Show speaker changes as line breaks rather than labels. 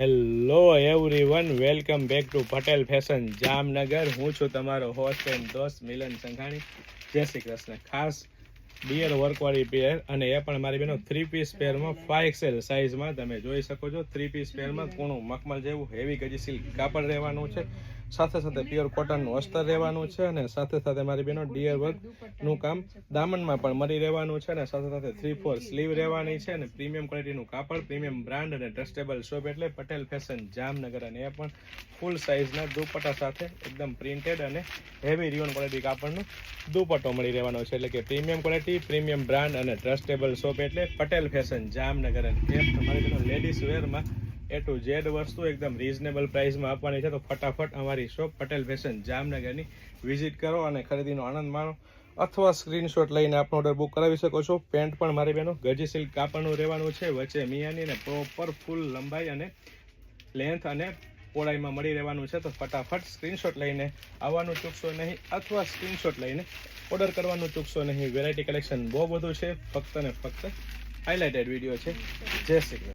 Hello everyone welcome back to Patel fashion Jamnagar હું છું તમારો હોસ્ટ એન્ડ દોસ્ત મિલન સંઘાણી. જય શ્રી કૃષ્ણ. ખાસ બિયર વર્કવાળી પેર અને એ પણ મારી બેનો થ્રી પીસ પેરમાં ફાઈવ એક્સેલ સાઇઝમાં તમે જોઈ શકો છો. થ્રી પીસ પેરમાં કોણું મખમલ જેવું હેવી ગજી સિલ્ક કાપડ રહેવાનું છે. સાથે સાથે પ્યોર કોટનનું અસ્તર રહેવાનું છે અને સાથે સાથે મારી બહેનો ડિયર વર્કનું કામ દામનમાં પણ મળી રહેવાનું છે અને સાથે સાથે થ્રી ફોર સ્લીવ રહેવાની છે અને પ્રીમિયમ ક્વોલિટીનું કાપડ પ્રીમિયમ બ્રાન્ડ અને ટ્રસ્ટેબલ શોપ એટલે પટેલ ફેશન જામનગર અને એ પણ ફૂલ સાઇઝના દુપટ્ટા સાથે એકદમ પ્રિન્ટેડ અને હેવી રિયોન ક્વોલિટી કાપડનો દુપટ્ટો મળી રહેવાનો છે. એટલે કે પ્રીમિયમ ક્વોલિટી પ્રીમિયમ બ્રાન્ડ અને ટ્રસ્ટેબલ શોપ એટલે પટેલ ફેશન જામનગર અને એ તમારી લેડીઝ વેરમાં એ ટુ ઝેડ વસ્તુ એકદમ રિઝનેબલ પ્રાઇસમાં આપવાની છે. તો ફટાફટ અમારી શોપ પટેલ ફેશન જામનગરની વિઝિટ કરો અને ખરીદીનો આનંદ માણો. અથવા સ્ક્રીનશોટ લઈને આપનો ઓર્ડર બુક કરાવી શકો છો. પેન્ટ પણ મારી બહેનો ગજી સિલ્ક કાપડનું રહેવાનું છે. વચ્ચે મિયાની અને પ્રોપર ફૂલ લંબાઈ અને લેન્થ અને પહોળાઈમાં મળી રહેવાનું છે. તો ફટાફટ સ્ક્રીનશોટ લઈને આવવાનું ચૂકશો નહીં અથવા સ્ક્રીનશોટ લઈને ઓર્ડર કરવાનું ચૂકશો નહીં. વેરાયટી કલેક્શન બહુ બધું છે. ફક્ત ને ફક્ત હાઇલાઇટેડ વીડિયો છે. જય શ્રી